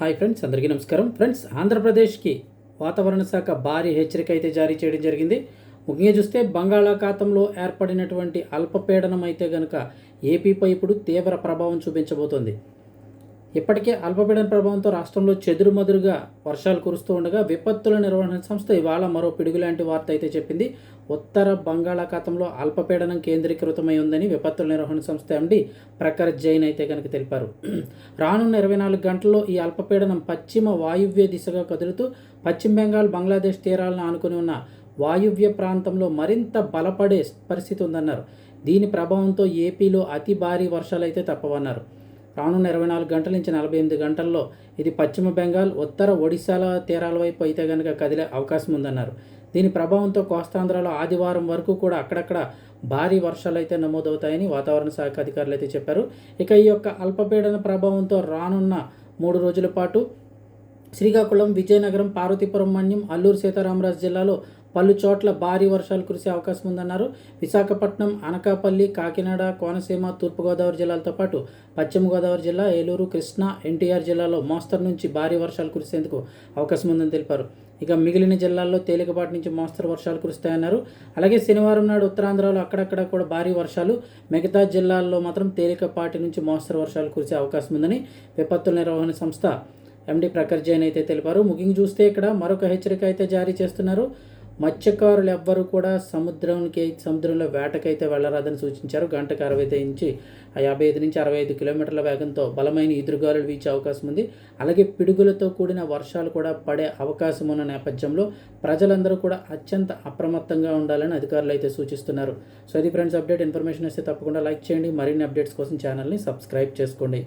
Hi friends అందరికీ నమస్కారం. Friends ఆంధ్రప్రదేశ్కి వాతావరణ శాఖ భారీ హెచ్చరిక అయితే జారీ చేయడం జరిగింది. ముఖ్యంగా చూస్తే బంగాళాఖాతంలో ఏర్పడినటువంటి అల్పపీడనం అయితే గనుక ఏపీపై ఇప్పుడు తీవ్ర ప్రభావం చూపించబోతోంది. ఇప్పటికే అల్పపీడన ప్రభావంతో రాష్ట్రంలో చెదురుమదురుగా వర్షాలు కురుస్తూ ఉండగా విపత్తుల నిర్వహణ సంస్థ ఇవాళ మరో పిడుగు లాంటి వార్త అయితే చెప్పింది. ఉత్తర బంగాళాఖాతంలో అల్పపీడనం కేంద్రీకృతమై ఉందని విపత్తుల నిర్వహణ సంస్థ ఎండి ప్రఖర్ జైన్ అయితే కనుక తెలిపారు. రానున్న ఇరవై నాలుగు గంటల్లో ఈ అల్పపీడనం పశ్చిమ వాయువ్య దిశగా కదులుతూ పశ్చిమ బెంగాల్ బంగ్లాదేశ్ తీరాలను ఆనుకుని ఉన్న వాయువ్య ప్రాంతంలో మరింత బలపడే పరిస్థితి ఉందన్నారు. దీని ప్రభావంతో ఏపీలో అతి భారీ వర్షాలు అయితే తప్పవన్నారు. రానున్న ఇరవై నాలుగు గంటల నుంచి నలభై ఎనిమిది గంటల్లో ఇది పశ్చిమ బెంగాల్ ఉత్తర ఒడిశాల తీరాల వైపు అయితే కనుక కదిలే అవకాశం ఉందన్నారు. దీని ప్రభావంతో కోస్తాంధ్రలో ఆదివారం వరకు కూడా అక్కడక్కడ భారీ వర్షాలు అయితే నమోదవుతాయని వాతావరణ శాఖ అధికారులు అయితే చెప్పారు. ఇక ఈ యొక్క అల్పపీడన ప్రభావంతో రానున్న మూడు రోజుల పాటు శ్రీకాకుళం విజయనగరం పార్వతీపురం మన్యం అల్లూరు సీతారామరాజు జిల్లాలో పలు చోట్ల భారీ వర్షాలు కురిసే అవకాశం ఉందన్నారు. విశాఖపట్నం అనకాపల్లి కాకినాడ కోనసీమ తూర్పుగోదావరి జిల్లాలతో పాటు పశ్చిమ గోదావరి జిల్లా ఏలూరు కృష్ణా ఎన్టీఆర్ జిల్లాలో మోస్తరు నుంచి భారీ వర్షాలు కురిసేందుకు అవకాశం ఉందని తెలిపారు. ఇక మిగిలిన జిల్లాల్లో తేలికపాటి నుంచి మోస్తరు వర్షాలు కురుస్తాయన్నారు. అలాగే శనివారం నాడు ఉత్తరాంధ్రలో అక్కడక్కడ కూడా భారీ వర్షాలు మిగతా జిల్లాల్లో మాత్రం తేలికపాటి నుంచి మోస్తరు వర్షాలు కురిసే అవకాశం ఉందని విపత్తుల నిర్వహణ సంస్థ ఎండి ప్రకర్ జైన్ అయితే తెలిపారు. ముగింగ్ చూస్తే ఇక్కడ మరొక హెచ్చరిక అయితే జారీ చేస్తున్నారు. మత్స్యకారులు ఎవ్వరూ కూడా సముద్రానికి సముద్రంలో వేటకైతే వెళ్ళరాదని సూచించారు. గంటకు అరవై ఐదు నుంచి యాభై ఐదు నుంచి అరవై ఐదు కిలోమీటర్ల వేగంతో బలమైన ఎదురుగాలులు వీచే అవకాశం ఉంది. అలాగే పిడుగులతో కూడిన వర్షాలు కూడా పడే అవకాశం ఉన్న నేపథ్యంలో ప్రజలందరూ కూడా అత్యంత అప్రమత్తంగా ఉండాలని అధికారులు అయితే సూచిస్తున్నారు. సో ఇది ఫ్రెండ్స్ అప్డేట్. ఇన్ఫర్మేషన్ వస్తే తప్పకుండా లైక్ చేయండి. మరిన్ని అప్డేట్స్ కోసం ఛానల్ని సబ్స్క్రైబ్ చేసుకోండి.